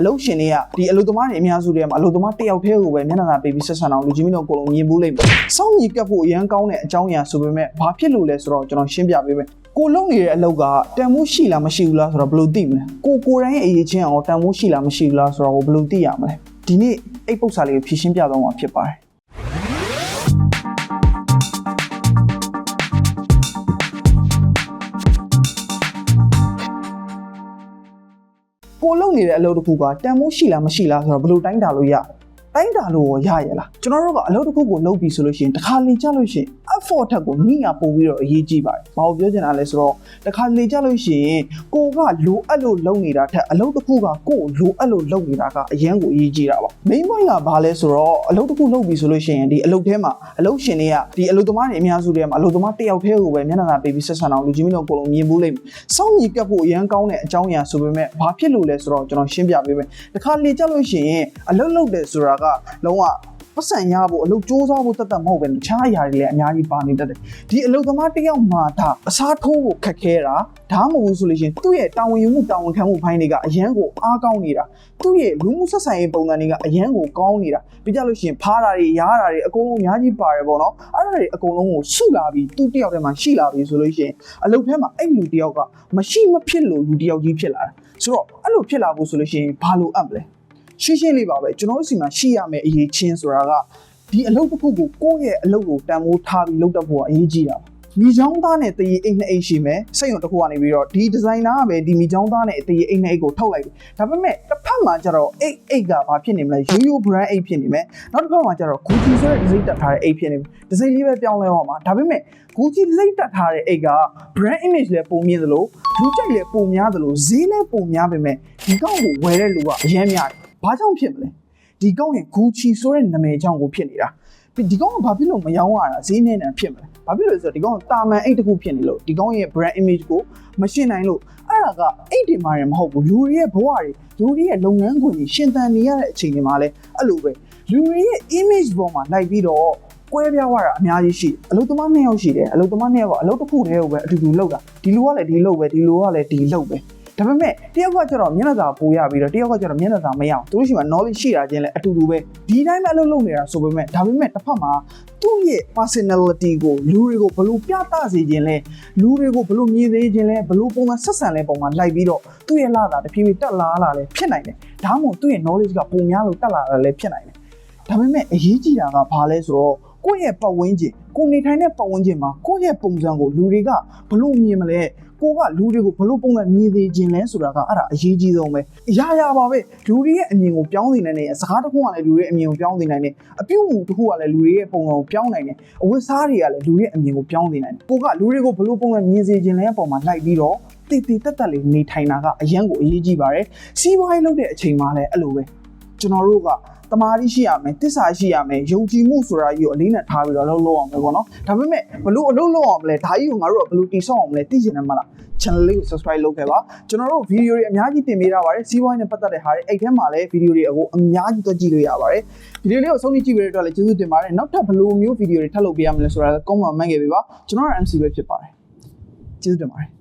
အလုပ်ရှင်တွေကဒီအလုပ်သမားတွေအများစုတွေမှာအလုပ်သမားတစ်ယောက်တည်းကိုပဲမျက်နှာသာပေးပြီးဆက်ဆံအောင်လူကြီးမင်းတို့အကုန်လုံးမြင်ဘူးလိမ့်မယ်စောင့်ကြီးကပ်ဖို့အရန်ကောင်းတဲ့အကြောင်းအရာဆိုပေမဲ့ဘာဖြစ်လို့လဲဆိုတော့ကျွန်တော်ရှင်းပြပေးမယ်ကိုလုံးနေတဲ့အလုပ်ကတန်မိုးရှိလားမရှိဘူးလားဆိုတော့ဘယ်လိုသိမလဲကိုကိုယ်တိုင်ရဲ့အရေးချင်းအောင်တန်မိုးရှိလားမရှိဘူးလားဆိုတော့ဘယ်လိုသိရမလဲဒီနေ့အိတ်ပု္ပ္ပစာလေးကိုဖြည့်ရှင်းပြသွားမှာဖြစ်ပါတယ် ကိုလုံနေတဲ့အလုပ်တစ်ခုကတန်မိုးရှိလားမရှိလားဆိုတော့ဘယ်လိုတိုင်းတာလို့ရ တိုင်းတာလို့ရရလားကျွန်တော်တို့ကအလုပ်တစ်ခုကိုလုပ်ပြီဆိုလို့ရှိရင်တစ်ခါလေကြလို့ရှိရင် effort ထက်ကိုနိယာပို့ပြီးတော့အရေးကြီးပါတယ်။ဘာလို့ပြောချင်တာလဲဆိုတော့တစ်ခါလေကြလို့ရှိရင်ကိုကလိုအပ်လို့လုပ်နေတာထက်အလုပ်တစ်ခုကကိုလိုအပ်လို့လုပ်နေတာကအရန်ကိုအရေးကြီးတာပါ။ main point ကဘာလဲဆိုတော့အလုပ်တစ်ခုလုပ်ပြီဆိုလို့ရှိရင်ဒီအလုပ်ထဲမှာအလုပ်ရှင်တွေကဒီအလုပ်သမားတွေအများစုတွေမှာအလုပ်သမားတစ်ယောက်တည်းကိုပဲမျက်နှာသာပေးပြီးဆက်ဆံအောင်လူကြီးမင်းတို့အကုန်လုံးမြင်ဘူးလိမ့်မယ်။စောင့်ကြီးကပ်ဖို့အရန်ကောင်းတဲ့အကြောင်းအရာဆိုပေမဲ့ဘာဖြစ်လို့လဲဆိုတော့ကျွန်တော်ရှင်းပြပေးမယ်။တစ်ခါလေကြလို့ရှိရင်အလုပ်လုပ်တယ်ဆိုတာကလုံးဝပတ်စံရဖို့အလုပ်စူးစမ်းဖို့တတ်တတ်မဟုတ်ပဲတခြားအရာတွေလည်းအများကြီးပါနေတတ်တယ်ဒီအလုပ်သမားတစ်ယောက်မှဒါအစားထိုးဖို့ခက်ခဲတာဒါမှမဟုတ်ဆိုလို့ရှိရင်သူ့ရဲ့တာဝန်ယူမှုတာဝန်ခံမှုဘိုင်းတွေကအရန်ကိုအားကောင်းနေတာသူ့ရဲ့လူမှုဆက်ဆံရေးပုံစံတွေကအရန်ကိုကောင်းနေတာပြီးကြလို့ရှိရင်ဖားတာတွေရားတာတွေအကုန်လုံးအများကြီးပါတယ်ပေါ့နော်အဲ့ဒါတွေအကုန်လုံးကိုစုလာပြီးသူ့တစ်ယောက်တည်းမှာရှိလာပြီးဆိုလို့ရှိရင်အလုပ်ထဲမှာအဲ့လူတစ်ယောက်ကမရှိမဖြစ်လို့လူတစ်ယောက်ကြီးဖြစ်လာတာဆိုတော့အဲ့လိုဖြစ်လာဖို့ဆိုလို့ရှိရင်ဘာလို့အပ်မလဲ ရှင်းရှင်းလေးပါပဲကျွန်တော်တို့စီမှာရှိရမယ့်အရေးချင်းဆိုတာကဒီအလုပ်တစ်ခုကိုကိုယ့်ရဲ့အလုပ်ကိုတန်ဖိုးထားပြီးလုပ်တတ်ဖို့ကအရေးကြီးတာပါမိချောင်းသားနဲ့တရေအိတ်နှစ်အိတ်ရှိမယ်စိတ်ရုံတစ်ခုကနေပြီးတော့ဒီဒီဇိုင်နာကပဲဒီမိချောင်းသားနဲ့တရေအိတ်နှစ်အိတ်ကိုထုတ်လိုက်ပြီဒါပေမဲ့တစ်ဖက်မှာကျတော့အိတ်အိတ်ကဘာဖြစ်နေမလဲရိုးရိုး brand အိတ်ဖြစ်နေမယ်နောက်တစ်ဖက်မှာကျတော့ Gucci ဆိုတဲ့ဒီဇိုင်တက်ထားတဲ့အိတ်ဖြစ်နေပြီဒီဇိုင်လေးပဲပြောင်းလဲအောင်ပါဒါပေမဲ့ Gucci ဒီဇိုင်တက်ထားတဲ့အိတ်က brand image လည်းပုံမြင့်သလိုလူကြိုက်လည်းပုံများသလိုဈေးလည်းပုံများပေမဲ့ဒီကောက်ကိုဝယ်တဲ့လူကအများများတယ် ဘာကြောင့်ဖြစ်မလဲဒီကောင်းရဲ့ Gucci ဆိုတဲ့နာမည်ကြောင့်ကိုဖြစ်နေတာဒီကောင်းကဘာဖြစ်လို့မယောင်းရတာဈေးနဲ့နဲ့ဖြစ်မလဲဘာဖြစ်လို့လဲဆိုတော့ဒီကောင်းကတာမန်အိတ်တစ်ခုဖြစ်နေလို့ဒီကောင်းရဲ့ brand image ကိုမရှင်းနိုင်လို့အဲ့ဒါကအိတ်တင်မာရင်မဟုတ်ဘူးလူတွေရဲ့ဘဝတွေလူတွေရဲ့လုပ်ငန်းခွင်တွေရှင်သန်နေရတဲ့အချိန်တွေမှာလည်းအဲ့လိုပဲလူတွေရဲ့ image ပေါ်မှာလိုက်ပြီးတော့ကွဲပြားသွားတာအများကြီးရှိတယ်အလုပ်သမားနှစ်ယောက်ရှိတယ်အလုပ်သမားနှစ်ယောက်ကအလုပ်တစ်ခုတည်းကိုပဲအတူတူလုပ်တာဒီလူကလည်းဒီလုပ်ပဲဒီလူကလည်းဒီလုပ်ပဲ ဒါပေမဲ့တယောက်ကကျတော့မျက်နှာသာပိုရပြီးတော့တယောက်ကကျတော့မျက်နှာသာမရအောင်သူတို့ရှိမှ knowledge ရှိတာချင်းလည်းအတူတူပဲဒီတိုင်းပဲအလုပ်လုပ်နေတာဆိုပေမဲ့ဒါပေမဲ့တစ်ဖက်မှာသူ့ရဲ့ personality ကိုလူတွေကိုဘလို့ပြသစေခြင်းလဲလူတွေကိုဘလို့မြင်သေးခြင်းလဲဘလို့ပုံမှန်ဆက်ဆံလဲပုံမှန်လိုက်ပြီးတော့သူ့ရဲ့လာတာတဖြည်းဖြည်းတက်လာလာလဲဖြစ်နိုင်တယ်ဒါမှမဟုတ်သူ့ရဲ့ knowledge ကပုံများလို့တက်လာတာလဲဖြစ်နိုင်တယ်ဒါပေမဲ့အရေးကြီးတာကဘာလဲဆိုတော့ကိုယ့်ရဲ့ပတ်ဝန်းကျင်ကိုနေထိုင်တဲ့ပတ်ဝန်းကျင်မှာကိုယ့်ရဲ့ပုံစံကိုလူတွေကဘလို့မြင်မလဲ ကိုကလူတွေကိုဘလို့ပုံစံမြင်သေးခြင်းလဲဆိုတာကအဲ့ဒါအရေးကြီးဆုံးပဲအရာရာပါပဲလူတွေရဲ့အမြင်ကိုပြောင်းနေနိုင်တယ်စကားတစ်ခုကလည်းလူတွေရဲ့အမြင်ကိုပြောင်းနေနိုင်တယ်အပြုတ်မှုတစ်ခုကလည်းလူတွေရဲ့ပုံစံကိုပြောင်းနိုင်တယ်အဝတ်စားတွေကလည်းလူတွေရဲ့အမြင်ကိုပြောင်းနေနိုင်တယ်ကိုကလူတွေကိုဘလို့ပုံစံမြင်စေခြင်းလဲပုံမှာလိုက်ပြီးတော့တည်တည်တက်တက်လေးနေထိုင်တာကအရန်ကိုအရေးကြီးပါတယ်စီးပွားရေးလုပ်တဲ့အချိန်မှာလည်းအဲ့လိုပဲ ကျွန်တော်တို့ကတမာတိရှိရမယ်တစ္ဆာရှိရမယ်ယုံကြည်မှုဆိုတာကြီးကိုအလေးနဲ့ထားပြီးတော့လုပ်လို့အောင်ပဲပေါ့နော်ဒါပေမဲ့ဘလို့အလုပ်လုပ်အောင်မလဲဒါကြီးကိုငါတို့ကဘလို့တိဆောက်အောင်မလဲသိချင်တယ်မလား channel လေးကို subscribe လုပ်ခဲ့ပါကျွန်တော်တို့ဗီဒီယိုတွေအများကြီးတင်ပေးထားပါတယ်စီးပွားရေးနဲ့ပတ်သက်တဲ့ဟာတွေအဲ့ထဲမှာလည်းဗီဒီယိုတွေအကုန်အများကြီးတွက်ကြည့်လို့ရပါတယ်ဗီဒီယိုလေးကိုဆုံးဖြတ်ကြည့်ပေးတဲ့အတွက်လည်းကျေးဇူးတင်ပါတယ်နောက်ထပ်ဘလို့မျိုးဗီဒီယိုတွေထပ်လုပ်ပေးရမလဲဆိုတာလည်း comment မှတ်ခဲ့ပေးပါကျွန်တော်က MC ပဲဖြစ်ပါတယ်ကျေးဇူးတင်ပါတယ်